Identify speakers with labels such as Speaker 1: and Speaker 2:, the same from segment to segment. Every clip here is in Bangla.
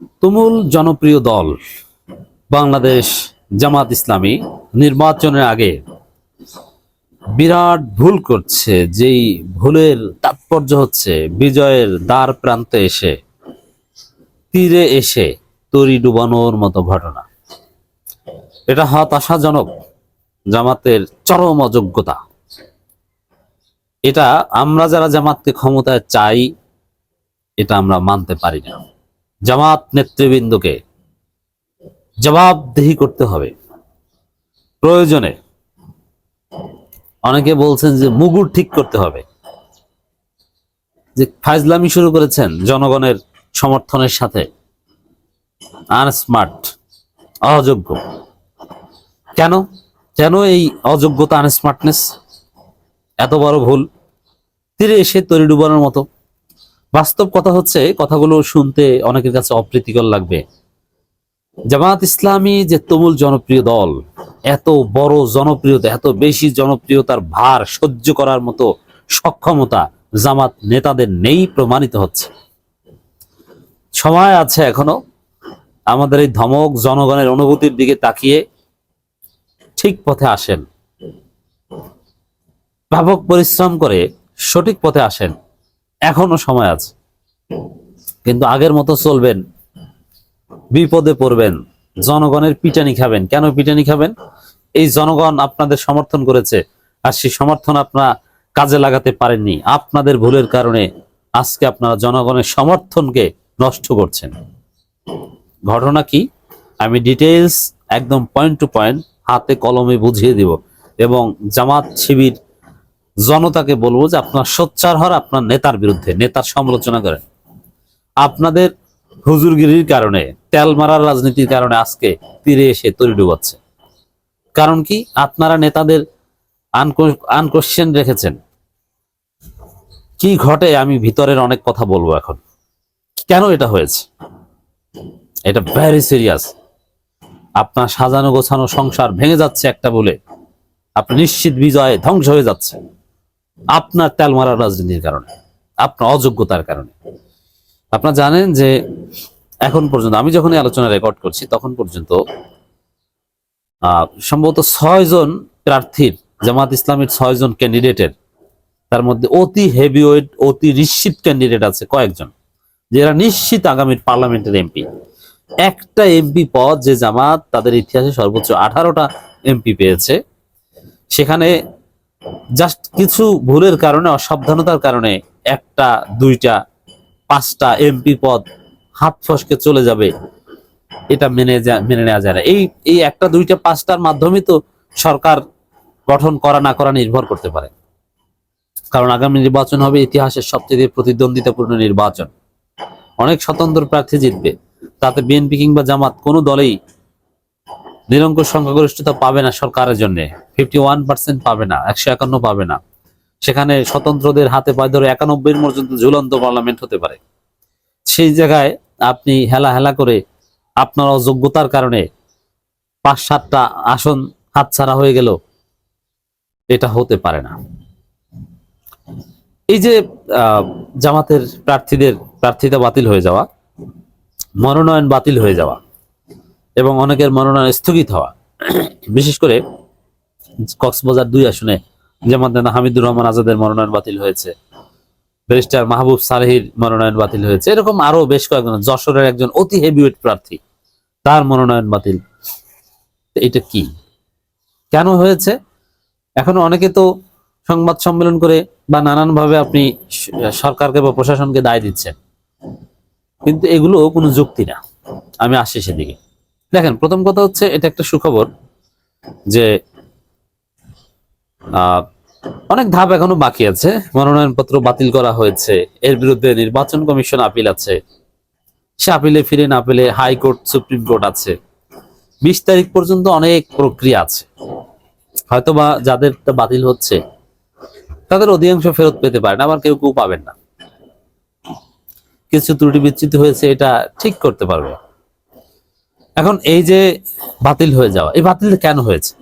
Speaker 1: তুমুল জনপ্রিয় দল বাংলাদেশ জামাত ইসলামী নির্বাচনের আগে বিরাট ভুল করছে, যেই ভুলের তাৎপর্য হচ্ছে বিজয়ের দ্বার প্রান্তে এসে, তীরে এসে তরি ডুবানোর মতো ঘটনা। এটা হতাশাজনক, জামাতের চরম অযোগ্যতা। এটা আমরা যারা জামাতকে ক্ষমতায় চাই, এটা আমরা মানতে পারি না। জামাত নেতৃবৃন্দকে জবাবদেহি করতে হবে। প্রয়োজনে অনেকে বলছেন যে মুগুর ঠিক করতে হবে। যে ফাইজলামি শুরু করেছেন জনগণের সমর্থনের সাথে। আনস্মার্ট, অযোগ্য। কেন? কেন এই অযোগ্যতা, আনস্মার্টনেস? এত বড় ভুল। তীরে এসে তরি ডুবানোর মতো বাস্তব কথা হচ্ছে, কথাগুলো শুনতে অনেকের কাছে অপ্রীতিকর লাগবে। জামাত ইসলামী যে তুমুল জনপ্রিয় দল, এত বড় জনপ্রিয়তা, এত বেশি জনপ্রিয়তার ভার সহ্য করার মতো সক্ষমতা জামাত নেতাদের নেই, প্রমাণিত হচ্ছে। সময় আছে এখনও। আমাদের এই ধমক জনগণের অনুভূতির দিকে তাকিয়ে ঠিক পথে আসেন। ব্যাপক পরিশ্রম করে সঠিক পথে আসেন। এখনও সময় আছে। কিন্তু আগের মতো চলবেন, বিপদে পড়বেন, জনগণের পিটানি খাবেন। কেন পিটানি খাবেন? এই জনগণ আপনাদের সমর্থন করেছে, আর সেই সমর্থন আপনারা কাজে লাগাতে পারেননি। আপনাদের ভুলের কারণে আজকে আপনারা জনগণের সমর্থনকে নষ্ট করছেন। ঘটনা কি? আমি ডিটেলস একদম পয়েন্ট টু পয়েন্ট হাতে কলমে বুঝিয়ে দিব এবং জামাত শিবির জনতাকে বলব যে আপনার সোচ্চার হওয়ার আপনার নেতার বিরুদ্ধে, নেতার সমালোচনা করেন। আপনাদের হুজুরগিরির কারণে, তেল মারার রাজনীতির কারণে আজকে তীরে এসে তরি ডুবাচ্ছে। কারণ কি? আপনারা নেতাদের আনকোশ্চেন রেখেছেন। কি ঘটে আমি ভিতরের অনেক কথা বলব এখন। কেন এটা হয়েছে? এটা ভেরি সিরিয়াস আপনার সাজানো গোছানো সংসার ভেঙে যাচ্ছে একটা বলে। আপনি নিশ্চিত বিজয়ে ধ্বংস হয়ে যাচ্ছে। আপনার তেল মারার রাজনীতির কারণে, আপনার অযোগ্যতার কারণে। আপনারা জানেন যে এখন পর্যন্ত, আমি যখন আলোচনা রেকর্ড করছি, তখন পর্যন্ত সম্ভবত ছয় জন প্রার্থীর, জামাত ইসলামের ছয় জন ক্যান্ডিডেটের তার মধ্যে অতি হেভিওয়েট অতি নিশ্চিত ক্যান্ডিডেট আছে কয়েকজন যারা নিশ্চিত আগামীর পার্লামেন্টের এমপি একটা এমপি পদ যে জামাত তাদের ইতিহাসে সর্বোচ্চ আঠারোটা এমপি পেয়েছে, সেখানে জাস্ট কিছু ভুলের কারণে, অসাবধানতার কারণে একটা, দুইটা, পাঁচটা এমপি পদ হাত ফসকে চলে যাবে। এটা মেনে মেনে নেওয়া যায় না। এই এই একটা, দুইটা, পাঁচটার মাধ্যমে তো সরকার গঠন করা না করা নির্ভর করতে পারে। কারণ আগামী নির্বাচন হবে ইতিহাসের সবচেয়ে প্রতিদ্বন্দ্বিতাপূর্ণ নির্বাচন। অনেক স্বতন্ত্র প্রার্থী জিতবে। তাতে বিএনপি কিংবা জামাত কোনো দলেই নিরঙ্কুশ সংখ্যাগরিষ্ঠতা পাবে না সরকারের জন্য। ফিফটি ওয়ান পার্সেন্ট পাবে না, একশো একান্ন পাবে না। সেখানে স্বতন্ত্রদের হাতে পায়ে ধরে একানব্বই পর্যন্ত ঝুলন্ত পার্লামেন্ট হতে পারে। সেই জায়গায় আপনি হেলা হেলা করে আপনার অযোগ্যতার কারণে পাঁচ সাতটা আসন হাতছাড়া হয়ে গেল, এটা হতে পারে না। এই যে জামাতের প্রার্থীদের প্রার্থিতা বাতিল হয়ে যাওয়া, মনোনয়ন বাতিল হয়ে যাওয়া এবং অনেকের মনোনয়ন স্থগিত হওয়া। বিশেষ করে কক্সবাজার দুই আসনে যেমন হামিদুর রহমান আজাদের মনোনয়ন বাতিল হয়েছে। ব্যারিস্টার মাহবুব সালেহির মনোনয়ন বাতিল হয়েছে। এরকম আরও বেশ কয়েকজন, যশোরের একজন অতি হেভিওয়েট প্রার্থী, তার মনোনয়ন বাতিল। এটা কি? কেন হয়েছে? এখন অনেকে তো সংবাদ সম্মেলন করে বা নানান ভাবে আপনি সরকারকে বা প্রশাসনকে দায় দিচ্ছেন। কিন্তু এগুলো কোনো যুক্তি না। আমি আসছি সেদিকে। দেখেন, প্রথম কথা হচ্ছে এটা একটা সুখবর যে অনেক ধাপ এখনও বাকি আছে। মনোনয়নপত্র বাতিল করা হয়েছে। এর বিরুদ্ধে নির্বাচন কমিশন আপিল আছে। সে আপিলে ফিরে না পেলে হাইকোর্ট, সুপ্রিম কোর্ট আছে। বিশ তারিখ পর্যন্ত অনেক প্রক্রিয়া আছে। হয়তোবা যাদের বাতিল হচ্ছে, তাদের অধিকাংশ ফেরত পেতে পারেন, আবার কেউ কেউ পাবেন না। কিছু ত্রুটি বিচ্যুতি হয়েছে, এটা ঠিক করতে পারবে। এখন এই যে বাতিল হয়ে যাওয়া, এই বাতিল কেন হয়েছে?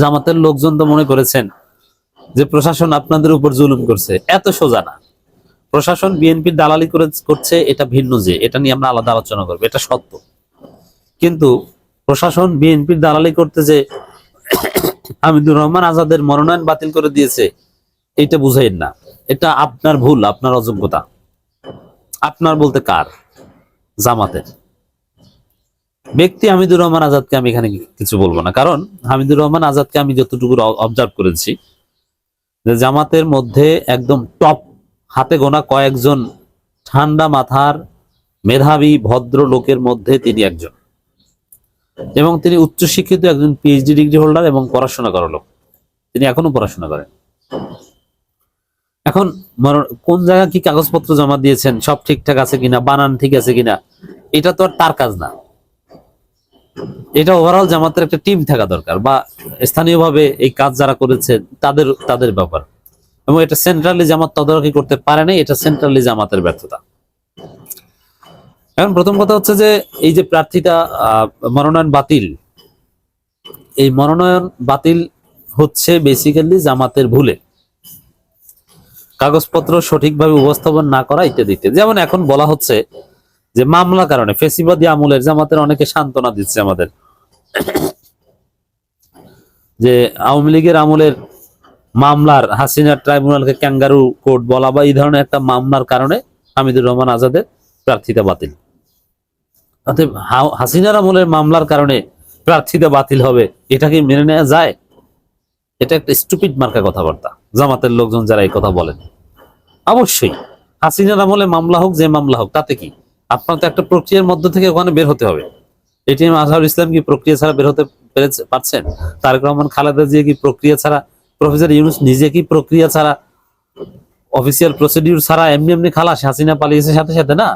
Speaker 1: জামাতের লোকজন তো মনে করেছেন যে প্রশাসন আপনাদের উপর জুলুম করছে, এত সোজা না। প্রশাসন বিএনপির দালালি করে করছে, এটা ভিন্ন যে, এটা নিয়ে আমরা আলাদা আলোচনা করব, এটা সত্য। কিন্তু প্রশাসন বিএনপির দালালি করতে যে হামিদুর রহমান আজাদের মনোনয়ন বাতিল করে দিয়েছে, এটা বুঝাইন না। এটা আপনার ভুল, আপনার অযোগ্যতা। আপনার বলতে কার জামাতের? ব্যক্তি হামিদুর রহমান আজাদকে আমি এখানে কিছু বলব না। কারণ হামিদুর রহমান আজাদকে আমি যতটুকু অবজার্ভ করেছি, যে জামাতের মধ্যে একদম টপ হাতে গোনা কয়েকজন ঠান্ডা মাথার মেধাবী, ভদ্র লোকের মধ্যে তিনি একজন। এবং তিনি উচ্চশিক্ষিত একজন পিএইচডি ডিগ্রি হোল্ডার এবং পড়াশোনা করা লোক। তিনি এখনও পড়াশোনা করেন। এখন কোন জায়গায় কি কাগজপত্র জমা দিয়েছেন, সব ঠিকঠাক আছে কিনা, বানান ঠিক আছে কিনা, এটা তো আর তার কাজ না। এটা ওভারঅল জামাতের একটা টিম থাকা দরকার বা স্থানীয়ভাবে এই কাজ যারা করেছে, তাদের তাদের ব্যাপার। এবং এটা সেন্ট্রালি জামাত তদারকি করতে পারে না এটা সেন্ট্রালি জামাতের ব্যর্থতা। এখন প্রথম কথা হচ্ছে যে, এই যে প্রার্থীটা মনোনয়ন বাতিল, এই মনোনয়ন বাতিল হচ্ছে বেসিক্যালি জামাতের ভুলে। কাগজপত্র সঠিকভাবে উপস্থাপন না করা ইত্যাদি ইত্যাদি। যেমন এখন বলা হচ্ছে যে মামলা কারণে, ফেসিবাদী আমলের জামাতের অনেকে সান্ত্বনা দিচ্ছে আমাদের। যে আওয়ামী লীগের আমলের মামলার হাসিনা ট্রাইব্যুনালকে ক্যাঙ্গারু কোর্ট বলা বা এই ধরনের একটা মামলার কারণে হামিদুর রহমান আজাদের প্রার্থিতা বাতিল। হাসিনার আমলের মামলার কারণে প্রার্থিতা বাতিল হবে, এটা কি মেনে নেওয়া যায়? এটা একটা স্টুপিড মার্কা কথাবার্তা, জামাতের লোকজন যারা এই কথা বলেন। অবশ্যই, হাসিনার আমলে মামলা হোক, যে মামলা হোক, তাতে কি? আপনার তো একটা প্রক্রিয়ার মধ্য থেকে ওখানে বের হতে হবে। এটিএম আজহার ইসলাম কি প্রক্রিয়া ছাড়া বের হতে পেরেছে পারছেন? তারেক রহমান, খালেদা জিয়া কি প্রক্রিয়া ছাড়া প্রফেসর ইউনুস নিজে কি প্রক্রিয়া ছাড়া অফিসিয়াল প্রসিডিউর ছাড়া এমনি এমনি খালাস, হাসিনা পালিয়েছে সাথে সাথে না?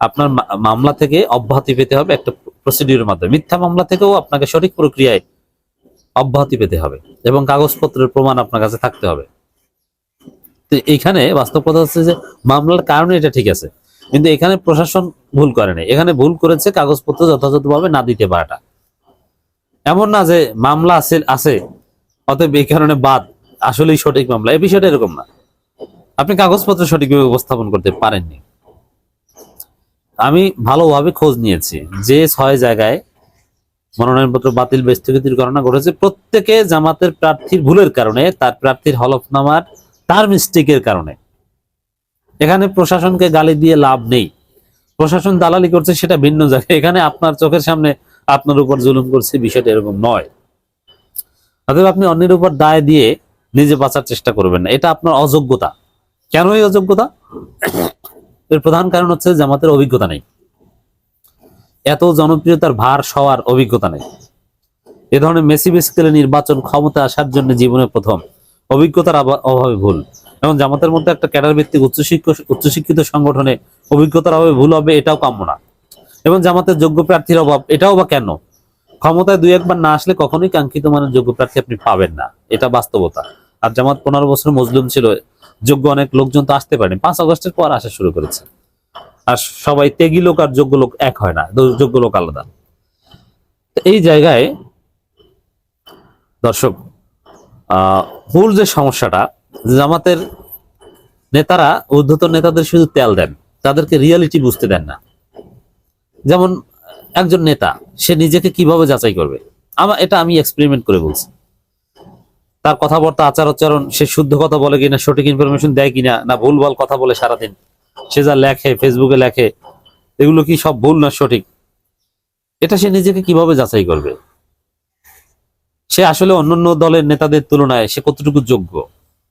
Speaker 1: আপনার মামলা থেকে অব্যাহতি পেতে হবে একটা প্রসিডিউরের মাধ্যমে। মিথ্যা মামলা থেকেও আপনাকে সঠিক প্রক্রিয়ায় অব্যাহতি পেতে হবে এবং কাগজপত্রের প্রমাণ আপনার কাছে থাকতে হবে। তো এইখানে বাস্তব কথা হচ্ছে যে, মামলার কারণে এটা ঠিক আছে। কিন্তু এখানে প্রশাসন ভুল করেনি এখানে ভুল করেছে, কাগজপত্র যথাযথভাবে না দিতে পারাটা। এমন না যে মামলা আছে আছে, অতএব এই কারণে বাদ, আসলেই সঠিক মামলা। এই বিষয়টা এরকম না। আপনি কাগজপত্র সঠিকভাবে উপস্থাপন করতে পারেননি। আমি ভালোভাবে খোঁজ নিয়েছি যে ছয় জায়গায় মনোনয়নপত্র বাতিল বা স্থগিতির ঘটনা ঘটেছে। প্রত্যেকে জামাতের প্রার্থীর ভুলের কারণে, তার প্রার্থীর হলফনামার, তার মিস্টেকের কারণে। এখানে প্রশাসনকে গালি দিয়ে লাভ নেই। প্রশাসন দালালি করছে সেটা ভিন্ন জায়গায় এখানে আপনার চোখের সামনে আপনার উপর জুলুম করছে বিষয়টা এরকম নয়। অতএব আপনি অন্যের উপর দায় দিয়ে নিজে বাঁচার চেষ্টা করবেন না। এটা আপনার অযোগ্যতা। কেন এই অযোগ্যতা? এর প্রধান কারণ হচ্ছে জামাতের অভিজ্ঞতা নেই। এত জনপ্রিয়তার ভার সওয়ার অভিজ্ঞতা নেই। এ ধরনের মেসি স্কেলে নির্বাচন ক্ষমতা আসার জন্য জীবনে প্রথম। অভিজ্ঞতার অভাবে ভুল। এবং জামাতের মধ্যে একটা ক্যাডার ভিত্তিক উচ্চশিক্ষিত সংগঠনে অভিজ্ঞতার অভাবে ভুল হবে, এটাও কাম্য না। এবং জামাতের যোগ্য প্রার্থীর অভাব, এটাও বা কেন? ক্ষমতায় দুই একবার না আসলে কখনোই কাঙ্ক্ষিত মানের যোগ্য প্রার্থী আপনি পাবেন না। এটা বাস্তবতা। আর জামাত পনেরো বছর মজলুম ছিল, যোগ্য অনেক লোকজন তো আসতে পারেনি। পাঁচ আগস্টের পর আসা শুরু করেছে। আর সবাই তেগি লোক আর যোগ্য লোক এক হয় না যোগ্য লোক আলাদা। এই জায়গায় দর্শক, আহ, মূল যে সমস্যাটা জামাতের নেতারা ঊর্ধ্বতন নেতাদের শুধু তেল দেন, তাদেরকে রিয়ালিটি বুঝতে দেন না। যেমন একজন নেতা, সে নিজেকে কীভাবে যাচাই করবে? আমার এটা আমি এক্সপেরিমেন্ট করে বলছি। তার কথাবার্তা, আচার আচরণ সে শুদ্ধ কথা বলে কিনা, সঠিক ইনফরমেশন দেয় কিনা, না ভুলভাল কথা বলে সারাদিন? সে যা লেখে ফেসবুকে লেখে, এগুলো কি সব ভুল না সঠিক? এটা সে নিজেকে কীভাবে যাচাই করবে? সে আসলে অন্যান্য দলের নেতাদের তুলনায় সে কতটুকু যোগ্য?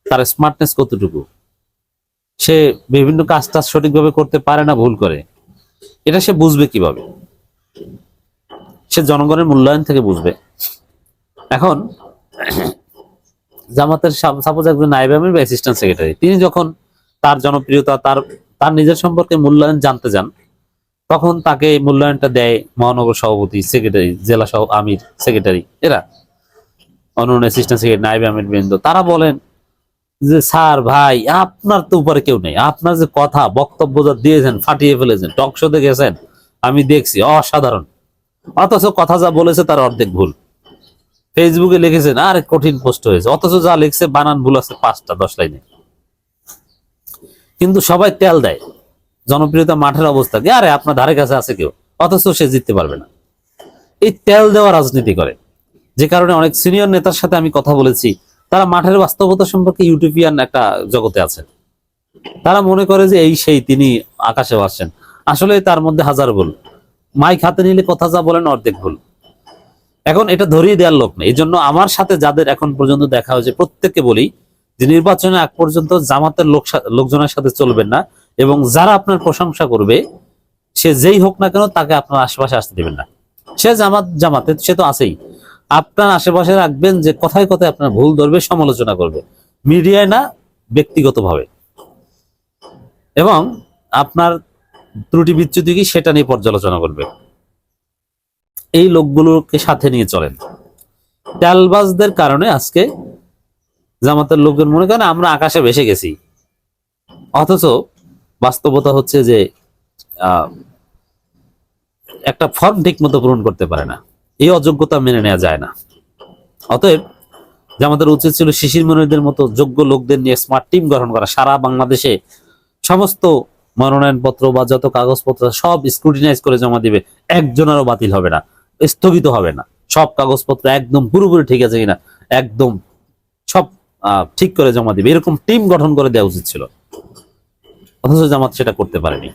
Speaker 1: তার স্মার্টনেস কতটুকু? সে বিভিন্ন কাজ টাজ সঠিকভাবে করতে পারে না, ভুল করে। এটা সে বুঝবে কীভাবে? সে জনগণের মূল্যায়ন থেকে বুঝবে। এখন, জামাতের সাপোজ একজন নাইব আমির বা অ্যাসিস্ট্যান্ট সেক্রেটারি তিনি যখন তার জনপ্রিয়তা, তার তার নিজের সম্পর্কে মূল্যায়ন জানতে যান তখন তাকে মূল্যায়নটা দেয় মহানগর সভাপতি সেক্রেটারি জেলা সহ, আমির সেক্রেটারি এরা। অন্যান্য অ্যাসিস্ট্যান্ট সেক্রেটারি নাইব আমির বৃন্দ, তারা বলেন যে, স্যার, ভাই, আপনার তো উপরে কেউ নেই। আপনার যে কথা, বক্তব্য যা দিয়েছেন, ফাটিয়ে ফেলেছেন, টক শোতে গেছেন, আমি দেখছি, অসাধারণ। অথচ কথা যা বলেছে তার অর্ধেক ভুল। ফেসবুকে লিখেছেন, আর, কঠিন পোস্ট হয়েছে। অথচ যা লিখছে, বানান ভুল আছে পাঁচটা, দশ লাইনে। কিন্তু সবাই তেল দেয়। জনপ্রিয়তা মাঠের অবস্থা আরে, আপনার ধারে কাছে আছে কেউ? অথচ সে জিততে পারবে না। এই তেল দেওয়া রাজনীতি করে। যে কারণে অনেক সিনিয়র নেতার সাথে আমি কথা বলেছি। তারা মাঠের বাস্তবতা সম্পর্কে ইউটোপিয়ান একটা জগতে আছেন। তারা মনে করে যে এই সেই তিনি আকাশে ভাসছেন। আসলে তার মধ্যে হাজার ভুল। মাইক হাতে নিলে কথা যা বলেন অর্ধেক ভুল। এখন এটা ধরিয়ে দেওয়ার লোক নেই। এই জন্য আমার সাথে যাদের এখন পর্যন্ত দেখা হয়েছে, প্রত্যেককে বলি যে নির্বাচনে আগ পর্যন্ত জামাতের লোক লোকজনের সাথে চলবেন না এবং যারা আপনার প্রশংসা করবে, সে যেই হোক না কেন তাকে আপনার আশেপাশে আসতে দেবেন না। সে জামাত জামাতে, সে তো আছেই। আপনার আশেপাশে রাখবেন যে কথায় কথায় আপনার ভুল ধরবে, সমালোচনা করবে। মিডিয়ায় না, ব্যক্তিগতভাবে। এবং আপনার ত্রুটি বিচ্যুতি কি, সেটা নিয়ে পর্যালোচনা করবে। এই লোকগুলোকে সাথে নিয়ে চলেন। তেলবাজদের কারণে আজকে জামাতের লোকজন মনে করেন, আমরা আকাশে ভেসে গেছি। অথচ বাস্তবতা হচ্ছে যে একটা ফর্ম ঠিক মতো পূরণ করতে পারে না। এই অযোগ্যতা মেনে নেওয়া যায় না। অতএব যে আমাদের উচিত ছিল শিশির মনিরদের মতো যোগ্য লোকদের নিয়ে স্মার্ট টিম গঠন করা, সারা বাংলাদেশে সমস্ত মনোনয়নপত্র বা যত কাগজপত্র সব স্ক্রুটিনাইজ করে জমা দিবে, একজনেরও বাতিল হবে না, স্থগিত হবে না। সব কাগজপত্র একদম পুরোপুরি ঠিক আছে কিনা, একদম সব ঠিক করে জমা দিবে। এরকম টিম গঠন করে দেওয়া উচিত ছিল। অথচ জামাত সেটা করতে পারেনি।